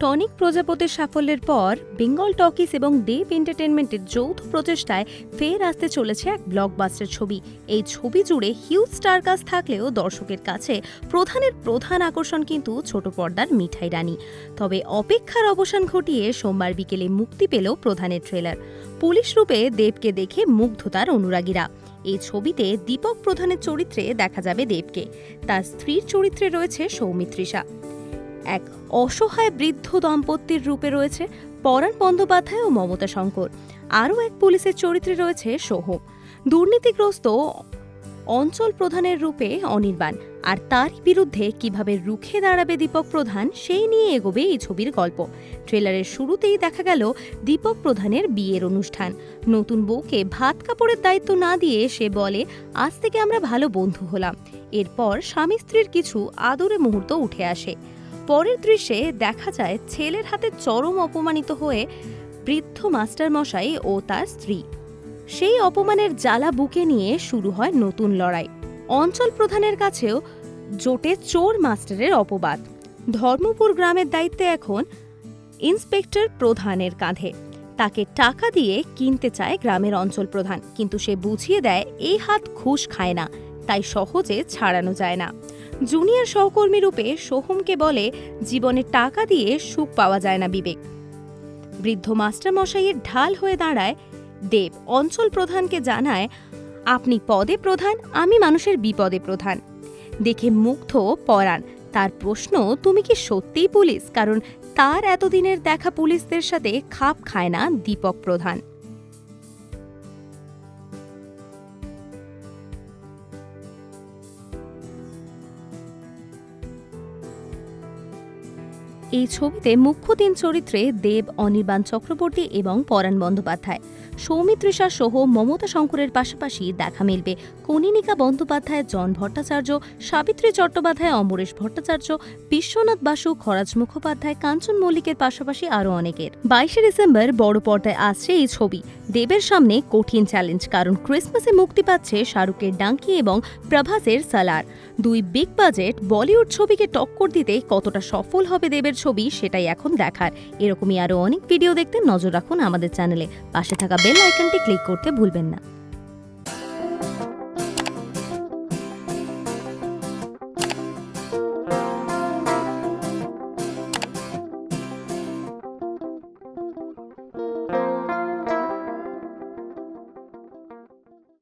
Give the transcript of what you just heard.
Tonic প্রজাপতির সাফল্যের পর বেঙ্গল টকিস এবং দেব এন্টারটেনমেন্টের যৌথ প্রচেষ্টায় ফের আসতে চলেছে এক ব্লকবাস্টার ছবি। এই ছবি জুড়ে হিউজ স্টারকাস্ট থাকলেও দর্শকের কাছে প্রধানের প্রধান আকর্ষণ কিন্তু ছোট পর্দার মিঠাই রানী। তবে অপেক্ষার অবসান ঘটিয়ে সোমবার বিকেলে মুক্তি পেল প্রধানের ট্রেলার। পুলিশ রূপে দেবকে দেখে মুগ্ধতার অনুরাগীরা। এই ছবিতে দীপক প্রধানের চরিত্রে দেখা যাবে দেবকে। তার স্ত্রীর চরিত্রে রয়েছে সৌমিত্রিষা। এক অসহায় বৃদ্ধ দম্পতির রূপে রয়েছে পরাণ বন্দ্যোপাধ্যায় ও মমতা শঙ্কর। আরও এক পুলিশের চরিত্রে রয়েছে সোহম। দুর্নীতিগ্রস্ত অঞ্চল প্রধানের রূপে অনির্বাণ আর তার বিরুদ্ধে কীভাবে রুখে দাঁড়াবে দীপক প্রধান, সেই নিয়ে এগোবে এই ছবির গল্প। ট্রেলারের শুরুতেই দেখা গেল দীপক প্রধানের বিয়ের অনুষ্ঠান। নতুন বউকে ভাত কাপড়ের দায়িত্ব না দিয়ে সে বলে, আজ থেকে আমরা ভালো বন্ধু হলাম। এরপর স্বামী স্ত্রীর কিছু আদরে মুহূর্ত উঠে আসে। পরের দৃশ্যে দেখা যায় ছেলের হাতে চরম অপমানিত হয়ে বৃদ্ধ মাস্টার মশাই ও তার স্ত্রী। সেই অপমানের জ্বালা বুকে নিয়ে শুরু হয় নতুন লড়াই। অঞ্চল প্রধানের কাছেও জোটে চোর মাস্টারের অপবাদ। ধর্মপুর গ্রামের দায়িত্বে এখন ইন্সপেক্টর প্রধানের কাঁধে। তাকে টাকা দিয়ে কিনতে চায় গ্রামের অঞ্চল প্রধান, কিন্তু সে বুঝিয়ে দেয়, এই হাত ঘুষ খায় না, তাই সহজে ছাড়ানো যায় না। জুনিয়র সহকর্মী রূপে সোহমকে বলে, জীবনে টাকা দিয়ে সুখ পাওয়া যায় না, বিবেক। বৃদ্ধ মাস্টার মশাইয়ের ঢাল হয়ে দাঁড়ায়। দেব অঞ্চল প্রধানকে জানায়, আপনি পদে প্রধান, আমি মানুষের বিপদে প্রধান। দেখে মুগ্ধ পরাণ, তার প্রশ্ন, তুমি কি সত্যিই পুলিশ? কারণ তার এতদিনের দেখা পুলিশদের সাথে খাপ খায় না দীপক প্রধান। এই ছবিতে মুখ্য তিন চরিত্রে দেব, অনির্বাণ চক্রবর্তী এবং পরাণ বন্দ্যোপাধ্যায়। সৌমিত্রিষা সহ মমতা শঙ্করের পাশাপাশি দেখা মিলবে কনিনিকা বন্দ্যোপাধ্যায়, জন ভট্টাচার্য, সাবিত্রী চট্টোপাধ্যায়, অমরেশ ভট্টাচার্য, বিশ্বনাথ বাসু, খরাজ মুখোপাধ্যায়, কাঞ্চন মল্লিকের পাশাপাশি আরও অনেকের। বাইশে ডিসেম্বর বড় পর্দায় আসছে এই ছবি। দেবের সামনে কঠিন চ্যালেঞ্জ কারণ ক্রিসমাসে মুক্তি পাচ্ছে শাহরুখের ডাঙ্কি এবং প্রভাসের সালার দুই বিগ বাজেট বলিউড ছবিকে টক্কর দিতে কতটা সফল হবে দেবের ছবি সেটাই এখন দেখার। এরকমই আরও অনেক ভিডিও দেখতে নজর রাখুন আমাদের চ্যানেলে পাশে থাকা বেল আইকনটি ক্লিক করতে ভুলবেন না।